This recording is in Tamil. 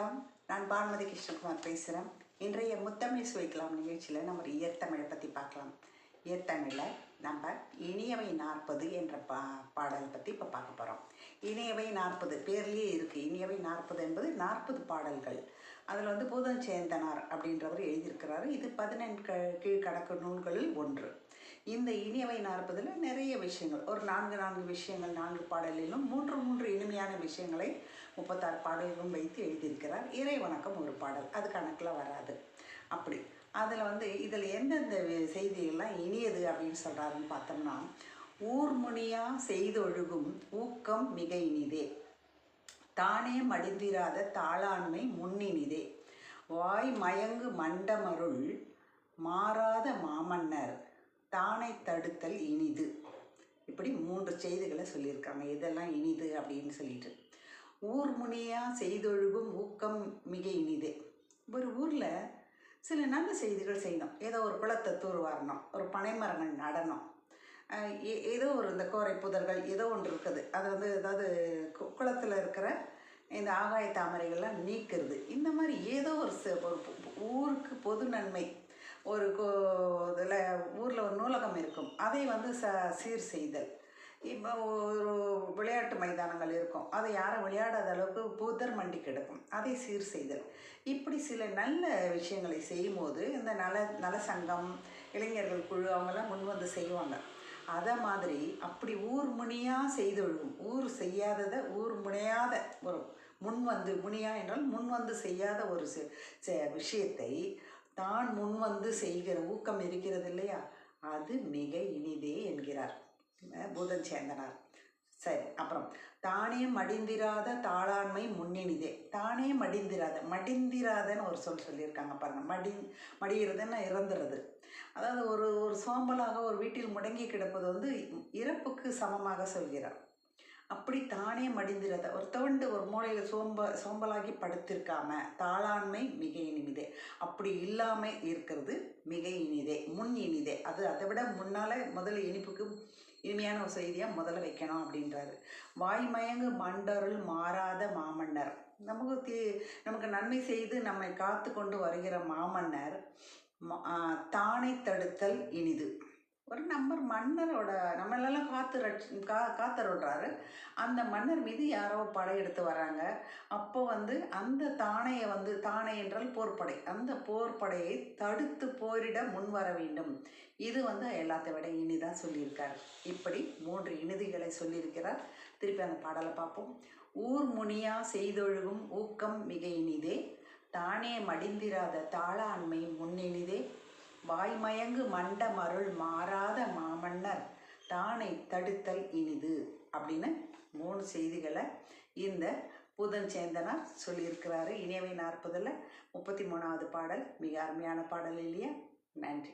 வணக்கம். நான் பானுமதி கிருஷ்ணகுமார் பேசுகிறேன் இன்றைய முத்தமிழ் சுவைக்கலாம் நிகழ்ச்சியில் நம்ம ஒரு இயற்தமிழை பற்றி பார்க்கலாம். இயற்தமிழில் நம்ம இனியவை நாற்பது என்ற பா பாடலை பற்றி இப்போ பார்க்க போகிறோம் இனியவை நாற்பது பேர்லேயே இருக்குது இனியவை நாற்பது என்பது நாற்பது பாடல்கள். அதில் வந்து பூதன் சேந்தனார் அப்படின்றவர் எழுதியிருக்கிறாரு. இது பதினெண் கீழ்கணக்கு நூல்களில் ஒன்று. இந்த இனியவை நாற்பதில் நிறைய விஷயங்கள். ஒரு நான்கு நான்கு விஷயங்கள் நான்கு பாடலிலும் மூன்று மூன்று இனிமையான விஷயங்களை முப்பத்தாறு பாடல்களும் வைத்து எழுதியிருக்கிறார். இறை வணக்கம் ஒரு பாடல். அது கணக்கில் வராது. அப்படி. அதில் வந்து இதில் எந்தெந்த செய்திகள்லாம் இனியது அப்படின்னு சொல்கிறாருன்னு பார்த்தோம்னா ஊர்முனியாக செய்தொழுகும் ஊக்கம் மிக இனிதே. தானே மடிந்திராத தாளாண்மை முன்னினிதே. வாய் மயங்கு மண்டமருள் மாறாத மாமன்னர் தானை தடுத்தல் இனிது. இப்படி மூன்று செய்திகளை சொல்லியிருக்காங்க. இதெல்லாம் இனிது அப்படின்னு சொல்லிட்டு. ஊர் முனியா செய்தொழுகும் ஊக்கம் மிக இனிது. ஒரு ஊரில் சில நல்ல செய்திகள் செய்யணும். ஏதோ ஒரு குளத்தை தூர் வரணும் ஒரு பனைமரங்கள் நடணும். ஏ- ஏதோ ஒரு இந்த கோரை புதர்கள் ஏதோ ஒன்று இருக்குது. அது வந்து ஏதாவது கு- இருக்கிற இந்த ஆகாய தாமரைகள்லாம் நீக்கிறது. இந்த மாதிரி ஏதோ ஒரு ஊருக்கு பொது நன்மை. ஒரு இதில் ஊரில் ஒரு நூலகம் இருக்கும். அதை வந்து ச சீர் செய்தல். இப்போ ஒரு விளையாட்டு மைதானங்கள் இருக்கும். அதை யாரும் விளையாடாத அளவுக்கு புதர் மண்டி கிடக்கும். அதை சீர் செய்தல். இப்படி சில நல்ல விஷயங்களை செய்யும்போது இந்த நல நல சங்கம் இளைஞர்கள் குழு அவங்கெல்லாம் முன் வந்து செய்வாங்க. அதை மாதிரி அப்படி ஊர் முனியாக செய்தொழுகும் ஊர் செய்யாததை ஊர் முனையாத ஒரு முன் வந்து முனியா என்றால் முன் வந்து செய்யாத ஒரு விஷயத்தை தான் முன் வந்து செய்கிற ஊக்கம் இருக்கிறது இல்லையா அது மிக இனிதே என்கிறார். பூதன் சேந்தனார் சரி அப்புறம். தானே மடிந்திராத தாளாண்மை முன்னினிதே. தானே மடிந்திராத மடிந்திராதன்னு ஒரு சொல் சொல்லியிருக்காங்க பாருங்கள் மடி மடிகிறதுன்னா இறந்துறது. அதாவது ஒரு ஒரு சோம்பலாக ஒரு வீட்டில் முடங்கி கிடப்பது வந்து இறப்புக்கு சமமாக சொல்கிறார். அப்படி தானே மடிந்திரத ஒரு தவண்டு ஒரு மூலையில் சோம்ப சோம்பலாகி படுத்திருக்காம தாளாண்மை மிக இனிமிதே. அப்படி இல்லாமல் இருக்கிறது மிக இனிதே முன் இனிதே. அது அதை விட முன்னால் முதல்ல இனிப்புக்கு இனிமையான ஒரு செய்தியாக முதல்ல வைக்கணும் அப்படின்றாரு. வாய்மயங்கு மண்டருள் மாறாத மாமன்னர். நமக்கு தீ நமக்கு நன்மை செய்து நம்மை காத்து கொண்டு வருகிற மாமன்னர் ம- தானை தடுத்தல் இனிது. ஒரு நம்பர் மன்னரோட நம்மளெல்லாம் காத்து ரட்ச கா காத்தருடுறாரு அந்த மன்னர் மீது யாரோ படையெடுத்து வராங்க. அப்போ வந்து அந்த தானையை வந்து தானை என்றால் போர்ப்படை. அந்த போர்ப்படையை தடுத்து போரிட முன் வர வேண்டும். இது வந்து எல்லாத்தை விட இனிதான் சொல்லியிருக்கார். இப்படி மூன்று இனிதிகளை சொல்லியிருக்கிறார். திருப்பி அந்த பாடலை பார்ப்போம். ஊர் முனியா செய்தொழுகும் ஊக்கம் மிக இனிதே. தானே மடிந்திராத தாளாண்மை முன்னினிதே. வாய்மயங்கு மண்ட மருள் மாறாத மாமன்னர் தானை தடுத்தல் இனிது அப்படின்னு மூணு செய்திகளை இந்த புதன் சேந்தனார் சொல்லியிருக்கிறாரு. இனியவை நாற்பதில் முப்பத்தி மூணாவது பாடல். மிக அருமையான பாடல் இல்லையா? நன்றி.